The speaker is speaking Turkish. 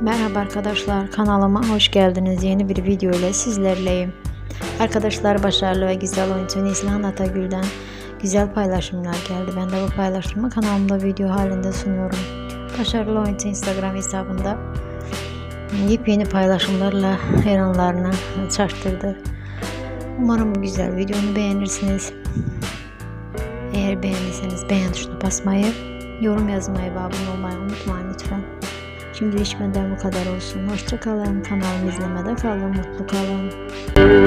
Merhaba arkadaşlar kanalıma hoş geldiniz. Yeni bir video ile sizlerleyim. Arkadaşlar başarılı ve güzel oyuncu Neslihan Atagül'den güzel paylaşımlar geldi. Ben de bu paylaşımı kanalımda video halinde sunuyorum. Başarılı oyuncu Instagram hesabında yepyeni paylaşımlarla hayranlarını şaştırdı. Umarım bu güzel videomu beğenirsiniz. Eğer beğendiyseniz beğen tuşuna basmayı, yorum yazmayı ve abone olmayı unutmayın lütfen. Şimdi işmeden bu kadar olsun. Hoşçakalın. Kanalımı izlemede kalın. Mutlu kalın.